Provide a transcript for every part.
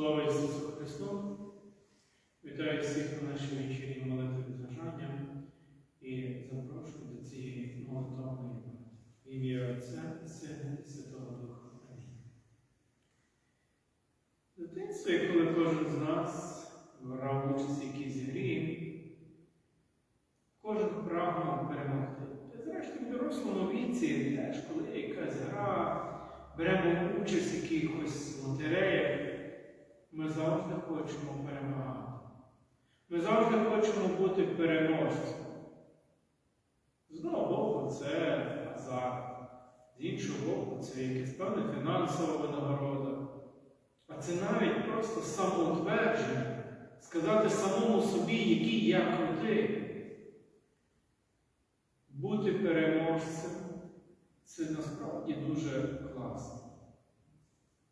Слава Ісусу Христу! Вітаю всіх на нашій вечірній молитві розважання і запрошую до цієї молитовної. Ім'я Отця і Сина і Святого Духа. Амінь. В дитинстві, коли кожен з нас брав участь в якійсь грі, кожен прагнув перемогти. Та зрештою в дорослому віці теж, коли якась гра, беремо участь в якихось лотереях, ми завжди хочемо перемагати. Ми завжди хочемо бути переможцем. З одного боку, це азарт, з іншого боку, це якась певна фінансова винагорода. А це навіть просто самоутвердження, сказати самому собі, який я крутий. Бути переможцем це насправді дуже класно.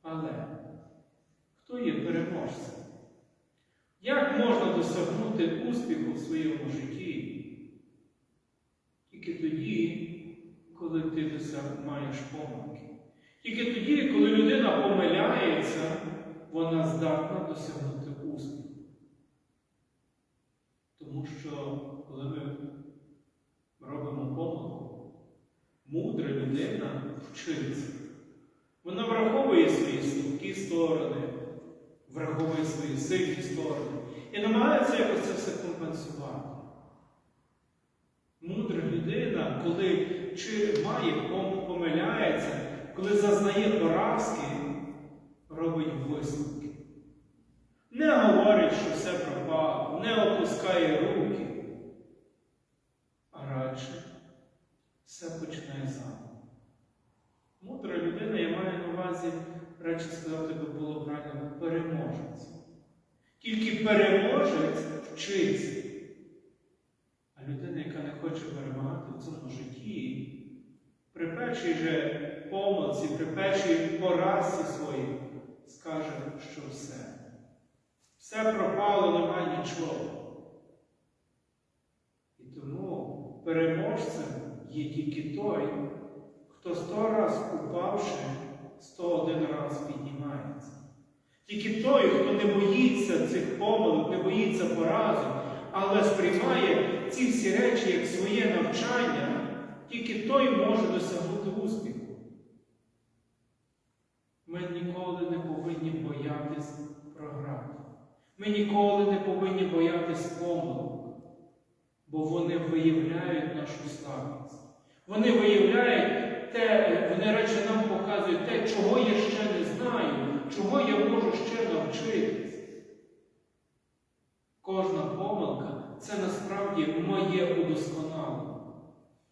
Але хто є переможцем? Як можна досягнути успіху в своєму житті? Тільки тоді, коли ти маєш помилки. Тільки тоді, коли людина помиляється, вона здатна досягнути успіху. Тому що, коли ми робимо помилку, мудра людина вчиться. Вона враховує свої слабкі сторони, враховує свої сильні сторони і намагається якось це все компенсувати. Мудра людина, коли чи має пом- помиляється, коли зазнає поразки, робить висновки. Не говорить, що все пропало, не опускає руки, а радше все починає заново. Мудра людина, я маю на увазі, радше сказати би було. Тільки переможець вчиться. А людина, яка не хоче перемагати в цьому житті, при першій же помилці, при першій поразці своїй, скаже, що все. Все пропало, немає нічого. І тому переможцем є тільки той, хто сто раз упавши, сто один раз піднімається. Тільки той, хто не боїться цих помилок, не боїться поразу, але сприймає ці всі речі як своє навчання, тільки той може досягнути успіху. Ми ніколи не повинні боятись програти. Ми ніколи не повинні боятись помилок, бо вони виявляють нашу слабість. Вони виявляють те, вони радше нам показують те, чого я ще не знаю, чого я можу ще навчитись. Кожна помилка це насправді моє удосконалення.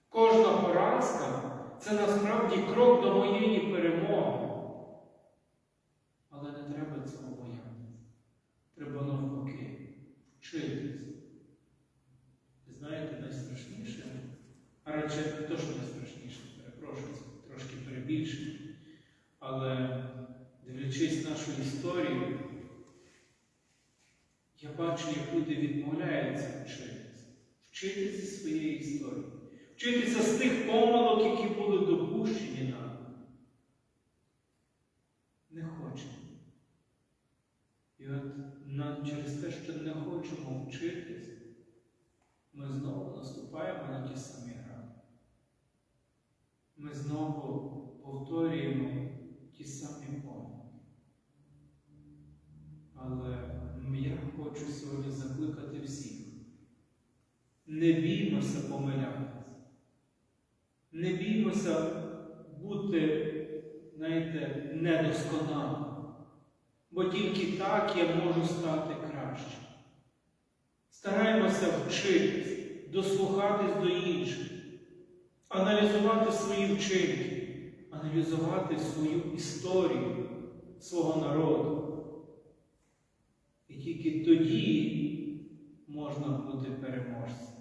Кожна поразка це насправді крок до моєї перемоги. Але не треба цього боятися. Треба навпаки вчитись. Знаєте, найстрашніше, а радше не то, що найстрашніше, перепрошую, трошки перебільшення. Але дивлячись нашу історію, я бачу, як люди відмовляються вчитися. Вчитися зі своєї історії. Вчитися з тих помилок, які були допущені нам. Не хочемо. І от нам через те, що не хочемо вчитись, ми знову наступаємо на ті самі грани. Ми знову повторюємо ті самі помилки. Але я хочу сьогодні закликати всіх. Не біймося помилятися. Не біймося бути, знаєте, недосконалим. Бо тільки так я можу стати краще. Стараємося вчитись, дослухатись до інших, аналізувати свої вчинки, аналізувати свою історію свого народу. І тільки тоді можна бути переможцем.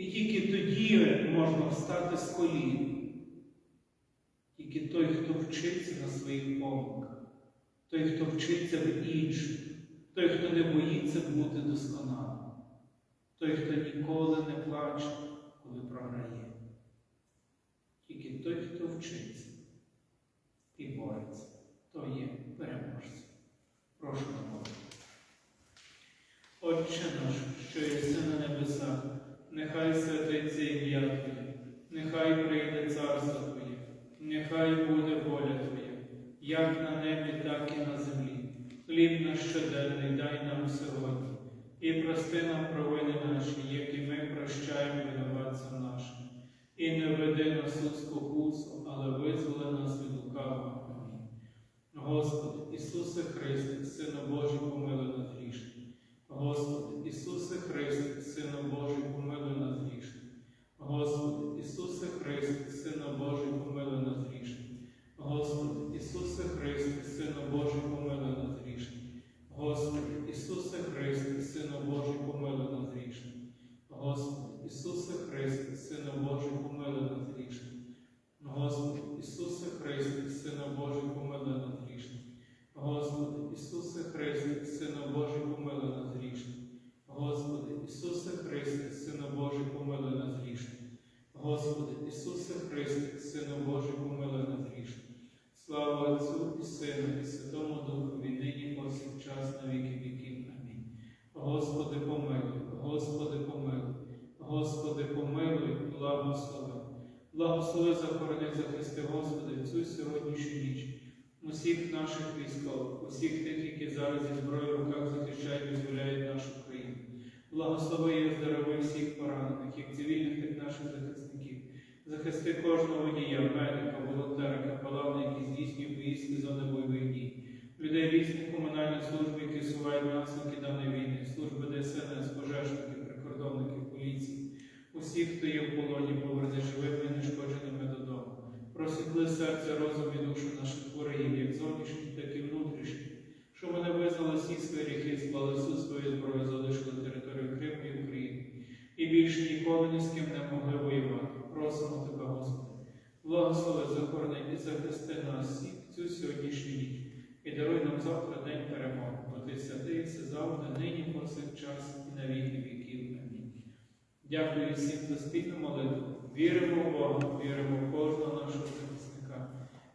І тільки тоді можна встати з колін. Тільки той, хто вчиться на своїх помилках, той, хто вчиться в інших, той, хто не боїться бути досконалим, той, хто ніколи не плаче, коли програє. Тільки той, хто вчиться і бореться, то є переможцем. Прошу на Бога. Отче наш, що єси на небесах, нехай святиться ім'я Твоє, нехай прийде царство Твоє, нехай буде воля Твоя, як на небі, так і на землі. Хліб наш щоденний дай нам сьогодні, і прости нам провини наші, які ми прощаємо винуватцям нашим. І не веди нас у спокусу, але визволи нас від лукавого. Господи, Ісусе Христе, Сину Божий, помилуй нас грішних. Господи, Ісусе Христе, Сину Божий, Господи, Ісусе Христе, Сину Божий, помилуй нас грішних. Господи, Ісусе Христе, Сину Божий, помилуй нас грішних. Господи, Ісусе Христе, Сину Божий, помилуй нас грішних. Господи, Ісусе Христе, Сину Божий, помилуй нас грішних. Господи, Ісусе Христе, Сину Божий, помилуй нас грішних. Слава Отцю і Сину, і Святому Духові, нині повсякчас на віки віків. Амінь. Господи, помилуй, Господи, помилуй, Господи, помилуй, благослови. Благослови, захорони, захисти, Господи, цю сьогоднішню ніч. Усіх наших військових, усіх тих, які зараз зі зброєю в руках захищають і зволяють нашу країну. Благослови і оздорови всіх поранених, як цивільних, так наших захисників. Захисти кожного водія, медика, волонтера, капелана, які здійснюють поїздки зони бойових дій. Людей різних комунальних служб, які сувають наслідки даної війни, служби ДСНС, пожежників, прикордонників, поліції. Усіх, хто є в полоні, Серце, розум і душу наших ворогів, як зовнішніх, так і внутрішніх, щоб вони визнали всі свої гріхи, склали всю свою зброю, залишили територію Криму і України. І більше ніколи ні з ким не могли воювати. Просимо тебе, Господи. Благослови, захорони і захисти нас всіх цю сьогоднішню ніч. І даруй нам завтра день перемоги, бо ти святий, все завжди, нині, повсякчас і на віки віків. Амінь. Дякую всім за спільну молитву. Віримо в Бога, віримо в кожного нашого